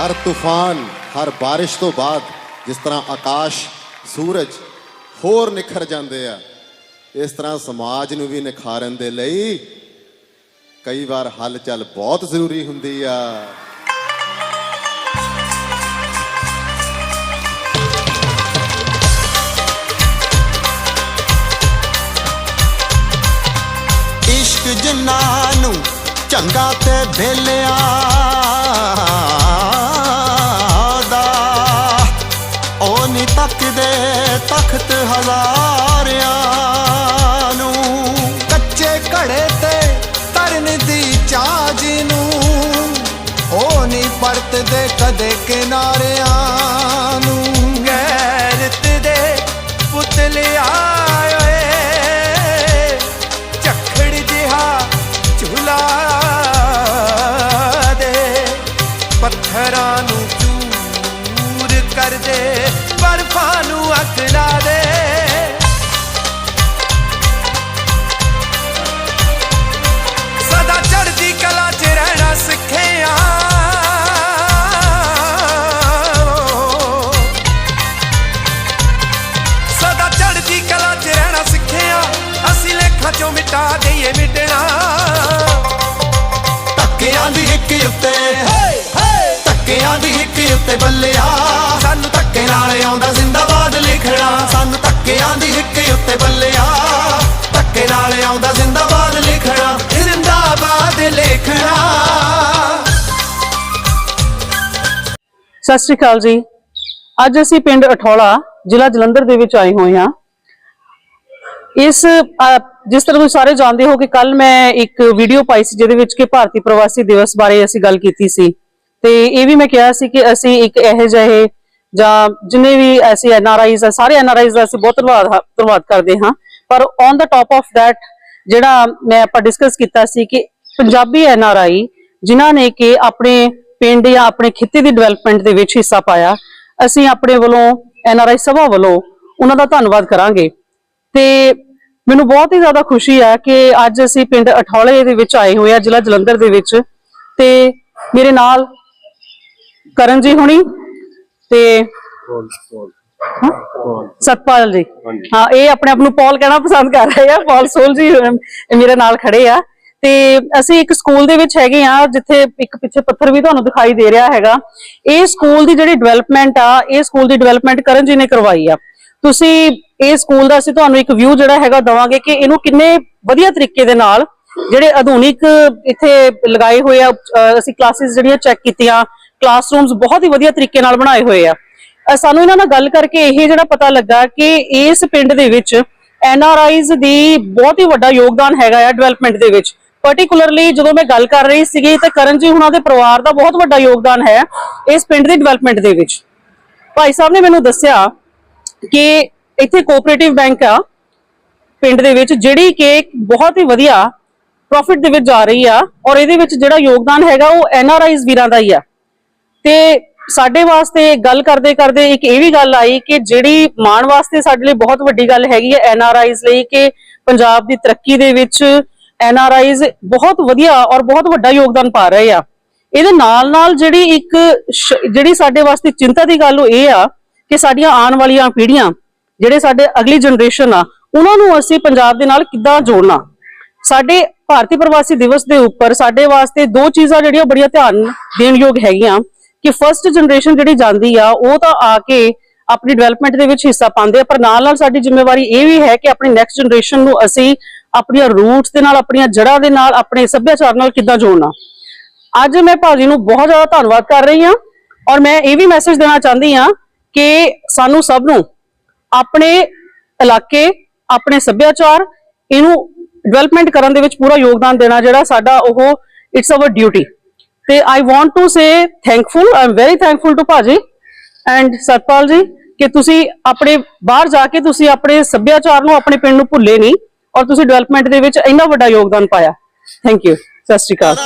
ਹਰ ਤੂਫਾਨ, ਹਰ ਬਾਰਿਸ਼ ਤੋਂ ਬਾਅਦ ਜਿਸ ਤਰ੍ਹਾਂ ਆਕਾਸ਼, ਸੂਰਜ ਹੋਰ ਨਿਖਰ ਜਾਂਦੇ ਆ, ਇਸ ਤਰ੍ਹਾਂ ਸਮਾਜ ਨੂੰ ਵੀ ਨਿਖਾਰਨ ਦੇ ਲਈ ਕਈ ਵਾਰ ਹਲਚਲ ਬਹੁਤ ਜ਼ਰੂਰੀ ਹੁੰਦੀ ਆ। ਇਸ਼ਕ ਜਿਨ੍ਹਾਂ ਨੂੰ ਚੰਗਾ ਤੇ ਭੇਲਿਆ ਪਰਤਦੇ ਕਦੇ 'ਚੋਂ ਮਿਟਾ ਦਈਏ ਮਿਟਣਾ। ਧੱਕਿਆਂ ਦੀ ਇੱਕ ਉੱਤੇ। ਧੱਕਿਆਂ ਦੀ ਇੱਕ ਉੱਤੇ ਬੱਲਿਆ। ਸਾਨੂੰ ਧੱਕੇ ਨਾਲ ਆਉਂਦਾ ਜ਼ਿੰਦਾਬਾਦ ਲਿਖਣਾ। ਸਾਨੂੰ ਧੱਕਿਆਂ ਦੀ ਇੱਕ ਉੱਤੇ ਬੱਲਿਆ। ਧੱਕੇ ਨਾਲ ਆਉਂਦਾ ਜ਼ਿੰਦਾਬਾਦ ਲਿਖਣਾ। ਜ਼ਿੰਦਾਬਾਦ ਲਿਖਣਾ। ਸਤਿ ਸ਼੍ਰੀ ਅਕਾਲ ਜੀ। ਅੱਜ ਅਸੀਂ ਪਿੰਡ ਅਠੌਲਾ ਜ਼ਿਲ੍ਹਾ ਜਲੰਧਰ ਦੇ ਵਿੱਚ ਆਏ ਹੋਏ ਹਾਂ। ਇਸ ਜਿਸ ਤਰ੍ਹਾਂ ਤੁਸੀਂ ਸਾਰੇ ਜਾਣਦੇ ਹੋ ਕਿ ਕੱਲ ਮੈਂ ਇੱਕ ਵੀਡੀਓ ਪਾਈ ਸੀ ਜਿਹਦੇ ਵਿੱਚ ਕਿ ਭਾਰਤੀ ਪ੍ਰਵਾਸੀ ਦਿਵਸ ਬਾਰੇ ਅਸੀਂ ਗੱਲ ਕੀਤੀ ਸੀ। ਤੇ ਇਹ ਵੀ ਮੈਂ ਕਿਹਾ ਸੀ ਕਿ ਅਸੀਂ ਇੱਕ ਇਹੋ ਜਿਹੇ ਜਾਂ ਜਿੰਨੇ ਵੀ ਐਸੇ ਐਨਆਰਆਈਜ਼ ਆ, ਸਾਰੇ ਐਨਆਰਆਈਜ਼ ਦਾ ਅਸੀਂ ਬਹੁਤ ਧੰਨਵਾਦ ਧੰਨਵਾਦ ਕਰਦੇ ਹਾਂ। ਪਰ on the top of that ਜਿਹੜਾ ਮੈਂ ਆਪਾਂ ਡਿਸਕਸ ਕੀਤਾ ਸੀ ਕਿ ਪੰਜਾਬੀ ਐਨਆਰਆਈ ਜਿਨ੍ਹਾਂ ਨੇ ਕਿ ਆਪਣੇ ਪਿੰਡ ਜਾਂ ਆਪਣੇ ਖਿੱਤੇ ਦੀ ਡਿਵੈਲਪਮੈਂਟ ਦੇ ਵਿੱਚ ਹਿੱਸਾ ਪਾਇਆ, ਅਸੀਂ ਆਪਣੇ ਵੱਲੋਂ ਐਨਆਰਆਈ ਸਭਾ ਵੱਲੋਂ ਉਹਨਾਂ ਦਾ ਧੰਨਵਾਦ ਕਰਾਂਗੇ। ਤੇ ਮੈਨੂੰ ਬਹੁਤ ਹੀ ਜ਼ਿਆਦਾ ਖੁਸ਼ੀ ਹੈ ਕਿ ਅੱਜ ਅਸੀਂ ਪਿੰਡ ਅਠੌਲੇ ਦੇ ਵਿੱਚ ਆਏ ਹੋਏ ਆ ਜ਼ਿਲ੍ਹਾ ਜਲੰਧਰ ਦੇ ਵਿੱਚ। ਤੇ ਮੇਰੇ ਨਾਲ ਕਰਨ ਜੀ ਹੁਣੀ ਤੇ ਹਾਂ? ਸਤਪਾਲ ਜੀ। ਹਾਂ ਇਹ ਆਪਣੇ ਆਪ ਨੂੰ ਪੌਲ ਕਹਿਣਾ ਪਸੰਦ ਕਰ ਰਹੇ ਆ ਪੌਲ ਸੋਲ ਜੀ ਮੇਰੇ ਨਾਲ ਖੜੇ ਆ। ਤੇ ਅਸੀਂ ਇੱਕ ਸਕੂਲ ਦੇ ਵਿੱਚ ਹੈਗੇ ਆ ਜਿੱਥੇ ਇੱਕ ਪਿੱਛੇ ਪੱਥਰ ਵੀ ਤੁਹਾਨੂੰ ਦਿਖਾਈ ਦੇ ਰਿਹਾ ਹੈਗਾ। ਇਹ ਸਕੂਲ ਦੀ ਜਿਹੜੀ ਡਿਵੈਲਪਮੈਂਟ ਆ ਇਹ ਸਕੂਲ ਦੀ ਡਿਵੈਲਪਮੈਂਟ ਕਰਨ ਜੀ ਨੇ ਕਰਵਾਈ ਆ। ਤੁਸੀਂ ਇਹ ਸਕੂਲ ਦਾ ਅਸੀਂ ਤੁਹਾਨੂੰ ਇੱਕ ਵਿਊ ਜਿਹੜਾ ਹੈਗਾ ਦਵਾਂਗੇ ਕਿ ਇਹਨੂੰ ਕਿੰਨੇ ਵਧੀਆ ਤਰੀਕੇ ਦੇ ਨਾਲ ਜਿਹੜੇ ਆਧੁਨਿਕ ਇੱਥੇ ਲਗਾਏ ਹੋਏ ਆ ਅਸੀਂ ਕਲਾਸਿਸ ਜਿਹੜੀਆਂ ਚੈੱਕ ਕੀਤੀਆਂ ਕਲਾਸਰੂਮਸ ਬਹੁਤ ਹੀ ਵਧੀਆ ਤਰੀਕੇ ਨਾਲ ਬਣਾਏ ਹੋਏ ਆ। ਸਾਨੂੰ ਇਹਨਾਂ ਨਾਲ ਗੱਲ ਕਰਕੇ ਇਹ ਜਿਹੜਾ ਪਤਾ ਲੱਗਾ ਕਿ ਇਸ ਪਿੰਡ ਦੇ ਵਿੱਚ ਐਨ ਆਰ ਆਈਜ਼ ਦੀ ਬਹੁਤ ਹੀ ਵੱਡਾ ਯੋਗਦਾਨ ਹੈਗਾ ਆ ਡਿਵੈਲਪਮੈਂਟ ਦੇ ਵਿੱਚ। ਪਾਰਟਿਕੂਲਰਲੀ ਜਦੋਂ ਮੈਂ ਗੱਲ ਕਰ ਰਹੀ ਸੀਗੀ ਤੇ ਕਰਨ ਜੀ ਹੁਣਾਂ ਦੇ ਪਰਿਵਾਰ ਦਾ ਬਹੁਤ ਵੱਡਾ ਯੋਗਦਾਨ ਹੈ ਇਸ ਪਿੰਡ ਦੀ ਡਿਵੈਲਪਮੈਂਟ ਦੇ ਵਿੱਚ। ਭਾਈ ਸਾਹਿਬ ਨੇ ਮੈਨੂੰ ਦੱਸਿਆ ਕਿ ਇੱਥੇ ਕੋਆਪਰੇਟਿਵ ਬੈਂਕ ਆ, ਪਿੰਡ ਦੇ ਵਿੱਚ, ਜਿਹੜੀ ਕਿ ਬਹੁਤ ਹੀ ਵਧੀਆ ਪ੍ਰੋਫਿਟ ਦੇ ਵਿੱਚ ਜਾ ਰਹੀ ਆ ਔਰ ਇਹਦੇ ਵਿੱਚ ਜਿਹੜਾ ਯੋਗਦਾਨ ਹੈਗਾ ਉਹ ਐਨ ਆਰ ਆਈਜ਼ ਵੀਰਾਂ ਦਾ ਹੀ ਆ। ਤੇ ਸਾਡੇ ਵਾਸਤੇ ਗੱਲ ਕਰਦੇ ਕਰਦੇ ਇੱਕ ਇਹ ਵੀ ਗੱਲ ਆਈ ਕਿ ਜਿਹੜੀ ਮਾਣ ਵਾਸਤੇ ਸਾਡੇ ਲਈ ਬਹੁਤ ਵੱਡੀ ਗੱਲ ਹੈਗੀ ਹੈ ਆਈਜ਼ ਲਈ ਕਿ ਪੰਜਾਬ ਦੀ ਤਰੱਕੀ ਦੇ ਵਿੱਚ ਐਨ ਆਰ ਆਈਜ਼ ਬਹੁਤ ਵਧੀਆ ਔਰ ਬਹੁਤ ਵੱਡਾ ਯੋਗਦਾਨ ਪਾ ਰਹੇ ਆ। ਇਹਦੇ ਨਾਲ ਨਾਲ ਜਿਹੜੀ ਇੱਕ ਜਿਹੜੀ ਸਾਡੇ ਵਾਸਤੇ ਚਿੰਤਾ ਦੀ ਗੱਲ ਉਹ ਇਹ ਆ ਕਿ ਸਾਡੀਆਂ ਆਉਣ ਵਾਲੀਆਂ ਪੀੜ੍ਹੀਆਂ ਜਿਹੜੇ ਸਾਡੇ ਅਗਲੀ ਜਨਰੇਸ਼ਨ ਆ, ਉਹਨਾਂ ਨੂੰ ਅਸੀਂ ਪੰਜਾਬ ਦੇ ਨਾਲ ਕਿੱਦਾਂ ਜੋੜਨਾ? ਸਾਡੇ ਭਾਰਤੀ ਪ੍ਰਵਾਸੀ ਦਿਵਸ ਦੇ ਉੱਪਰ ਸਾਡੇ ਵਾਸਤੇ ਦੋ ਚੀਜ਼ਾਂ ਜਿਹੜੀਆਂ ਬੜੀਆਂ ਧਿਆਨ ਦੇਣਯੋਗ ਹੈਗੀਆਂ ਕਿ ਫਰਸਟ ਜਨਰੇਸ਼ਨ ਜਿਹੜੀ ਜਾਂਦੀ ਆ, ਉਹ ਤਾਂ ਆ ਕੇ ਆਪਣੀ ਡਿਵੈਲਪਮੈਂਟ ਦੇ ਵਿੱਚ ਹਿੱਸਾ ਪਾਉਂਦੇ ਆ, ਪਰ ਨਾਲ ਨਾਲ ਸਾਡੀ ਜ਼ਿੰਮੇਵਾਰੀ ਇਹ ਵੀ ਹੈ ਕਿ ਆਪਣੀ ਨੈਕਸਟ ਜਨਰੇਸ਼ਨ ਨੂੰ ਅਸੀਂ ਆਪਣੀਆਂ ਰੂਟਸ ਦੇ ਨਾਲ, ਆਪਣੀਆਂ ਜੜ੍ਹਾਂ ਦੇ ਨਾਲ, ਆਪਣੇ ਸੱਭਿਆਚਾਰ ਨਾਲ ਕਿੱਦਾਂ ਜੋੜਨਾ। ਅੱਜ ਮੈਂ ਭਾਜੀ ਨੂੰ ਬਹੁਤ ਜ਼ਿਆਦਾ ਧੰਨਵਾਦ ਕਰ ਰਹੀ ਹਾਂ ਔਰ ਮੈਂ ਇਹ ਵੀ ਮੈਸੇਜ ਦੇਣਾ ਚਾਹੁੰਦੀ ਹਾਂ ਕਿ ਸਾਨੂੰ ਸਭ ਨੂੰ ਆਪਣੇ ਇਲਾਕੇ, ਆਪਣੇ ਸੱਭਿਆਚਾਰ, ਇਹਨੂੰ ਡਿਵੈਲਪਮੈਂਟ ਕਰਨ ਦੇ ਵਿੱਚ ਪੂਰਾ ਯੋਗਦਾਨ ਦੇਣਾ ਜਿਹੜਾ ਸਾਡਾ ਉਹ ਇਟਸ ਆਵਰ ਡਿਊਟੀ ਤੇ I want to say thankful I am very thankful to ਭਾਜੀ ਐਂਡ ਸਤਪਾਲ ਜੀ ਕਿ ਤੁਸੀਂ ਆਪਣੇ ਬਾਹਰ ਜਾ ਕੇ ਤੁਸੀਂ ਆਪਣੇ ਸੱਭਿਆਚਾਰ ਨੂੰ ਆਪਣੇ ਪਿੰਡ ਨੂੰ ਭੁੱਲੇ ਨਹੀਂ ਔਰ ਤੁਸੀਂ ਡਿਵੈਲਪਮੈਂਟ ਦੇ ਵਿੱਚ ਇੰਨਾ ਵੱਡਾ ਯੋਗਦਾਨ ਪਾਇਆ। ਥੈਂਕ ਯੂ ਸਤਿ ਸ਼੍ਰੀ ਅਕਾਲ।